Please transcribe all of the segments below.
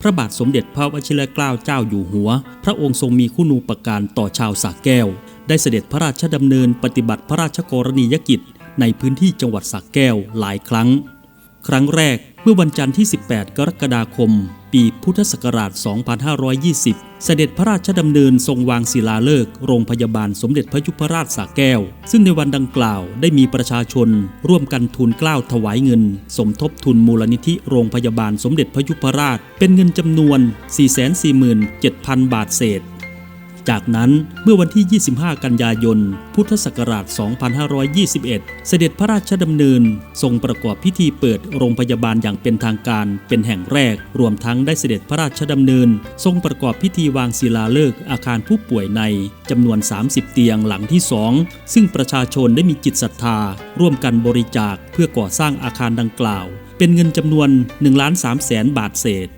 พระบาทสมเด็จพระวชิรเกล้าเจ้าอยู่หัว พระองค์ทรงมีคุณูปการต่อชาวสาแก้ว ได้เสด็จพระราชดำเนินปฏิบัติพระราชกรณียกิจ ในพื้นที่จังหวัดสาแก้วหลายครั้ง ครั้งแรก เมื่อวันจันทร์ที่ 18 กรกฎาคม ปีพุทธศักราช 2520 เสด็จพระราชดำเนินทรงวางศิลาฤกษ์โรงพยาบาลสมเด็จพระยุพราชสระแก้ว ซึ่งในวันดังกล่าวได้มีประชาชน ร่วมกันทุนกล้าวถวายเงิน สมทบทุนมูลนิธิโรงพยาบาลสมเด็จพระยุพราช เป็นเงินจำนวน 447,000 บาทเศษ จากนั้นเมื่อวันที่ 25 กันยายน พุทธศักราช 2521 เสด็จพระราชดำเนิน ทรงประกอบพิธีเปิดโรงพยาบาลอย่างเป็นทางการเป็นแห่งแรก รวมทั้งได้เสด็จพระราชดำเนิน ทรงประกอบพิธีวางศิลาฤกษ์อาคารผู้ป่วยในจำนวน 30 เตียงหลังที่ 2 ซึ่งประชาชนได้มีจิตศรัทธา ร่วมกันบริจาคเพื่อก่อสร้างอาคารดังกล่าว เป็นเงินจำนวน1ล้าน3แสนบาทเศษ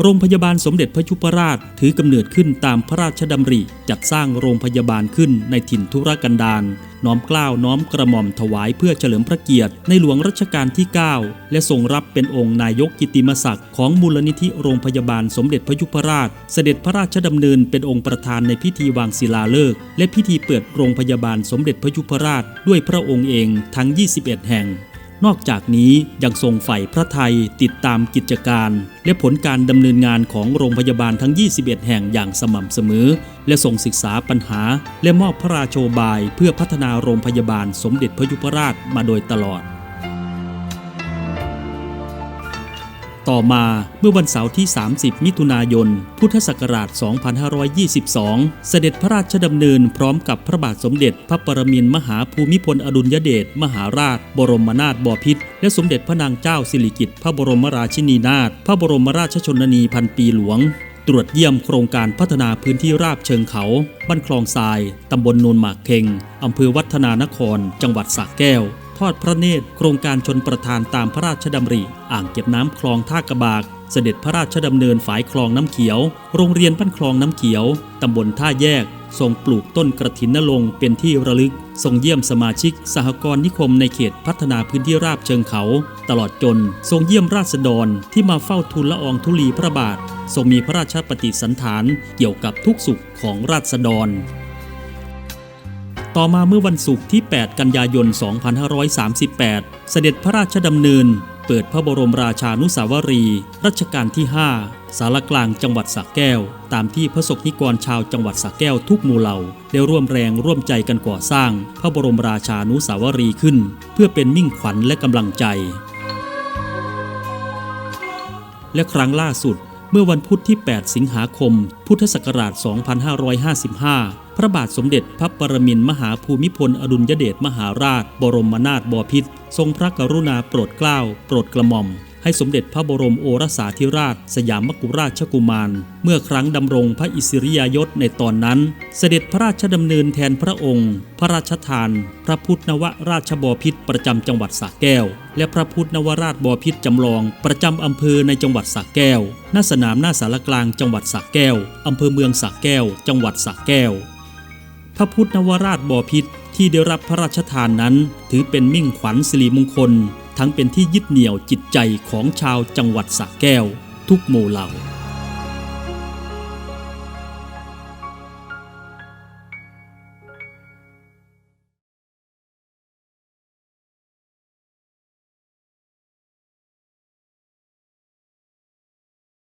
โรงพยาบาลสมเด็จพระยุพราชถือกำเนิดขึ้นตามพระราชดำริจัดสร้างโรงพยาบาลขึ้นในถิ่นทุรกันดารน้อมเกล้าวน้อมกระหม่อมถวายเพื่อเฉลิมพระเกียรติในหลวงรัชกาลที่ 9 และทรงรับเป็นองค์นายกกิตติมศักดิ์ของมูลนิธิโรงพยาบาลสมเด็จพระยุพราช เสด็จพระราชดำเนินเป็นองค์ประธานในพิธีวางศิลาฤกษ์และพิธีเปิดโรงพยาบาลสมเด็จพระยุพราชด้วยพระองค์เองทั้ง 21 แห่ง นอกจากนี้ยังทรงใฝ่พระไทยติดตามกิจการ และผลการดำเนินงานของโรงพยาบาลทั้ง 21 แห่งอย่างสม่ำเสมอ และทรงศึกษาปัญหา และมอบพระราโชบายเพื่อพัฒนาโรงพยาบาลสมเด็จพระยุพราชมาโดยตลอด ต่อมาเมื่อวันเสาร์ที่ 30 มิถุนายน พุทธศักราช 2522 เสด็จพระราชดำเนินพร้อมกับพระบาทสมเด็จพระปรมินทรมหาภูมิพลอดุลยเดชมหาราช บรมนาถบพิตรและสมเด็จพระนางเจ้าสิริกิติ์พระบรมราชินีนาถพระบรมราชชนนีพันปีหลวง ตรวจเยี่ยมโครงการพัฒนาพื้นที่ราบเชิงเขาบ้านคลองทรายตำบลโนนหมากเคงอำเภอวัฒนานคร จังหวัดสระแก้ว ดพระเนตรโครงการชนประทานตามพระราชดำริ อ่างเก็บน้ำคลองท่ากระบาก เสด็จพระราชดำเนินฝายคลองน้ำเขียว โรงเรียนบ้านคลองน้ำเขียวตำบลท่าแยก ทรงปลูกต้นกระถินนรงเป็นที่ระลึก ทรงเยี่ยมสมาชิก สหกรณ์นิคมในเขตพัฒนาพื้นที่ราบเชิงเขา ตลอดจน ทรงเยี่ยมราษฎรที่มาเฝ้าทูลละอองธุลีพระบาท ทรงมีพระราชปฏิสันฐานเกี่ยวกับทุกสุขของราษฎร ต่อมาเมื่อวันศุกร์ที่ 8 กันยายน 2538 เสด็จพระราชดำเนิน เปิดพระบรมราชานุสาวรีย์รัชกาลที่ 5 สารกลางจังหวัดสระแก้ว ตามที่พระสงฆ์นิกรชาวจังหวัดสระแก้วทุกหมู่เหล่า ได้ร่วมแรงร่วมใจกันก่อสร้าง พระบรมราชานุสาวรีย์ขึ้น เพื่อเป็นมิ่งขวัญและกำลังใจ และครั้งล่าสุด เมื่อวันพุธที่ 8 สิงหาคม พุทธศักราช 2555 พระบาทสมเด็จพระปรมินมหาภูมิพลอดุลยเดชมหาราช บรมนาถบพิตรทรงพระกรุณาโปรดเกล้า โปรดกระหม่อม ให้สมเด็จพระบรมโอรสาธิราช สยามกุฎราชกุมาร เมื่อครั้งดำรงพระอิสริยยศในตอนนั้น เสด็จพระราชดำเนินแทนพระองค์ พระราชทาน พระพุทธนวราชบพิตรประจำจังหวัดสระแก้ว และพระพุทธนวราชบพิตรจำลอง ประจำอำเภอในจังหวัดสระแก้ว ณ สนามหน้าสารกลางจังหวัดสระแก้วอำเภอเมืองสระแก้ว จังหวัดสระแก้ว พระพุทธนวราชบพิตรที่ได้รับพระราชทานนั้น ถือเป็นมิ่งขวัญสิริมงคล ทั้งเป็นที่ยึดเหนี่ยวจิตใจของชาวจังหวัดสระแก้ว ทุกโมเหล่า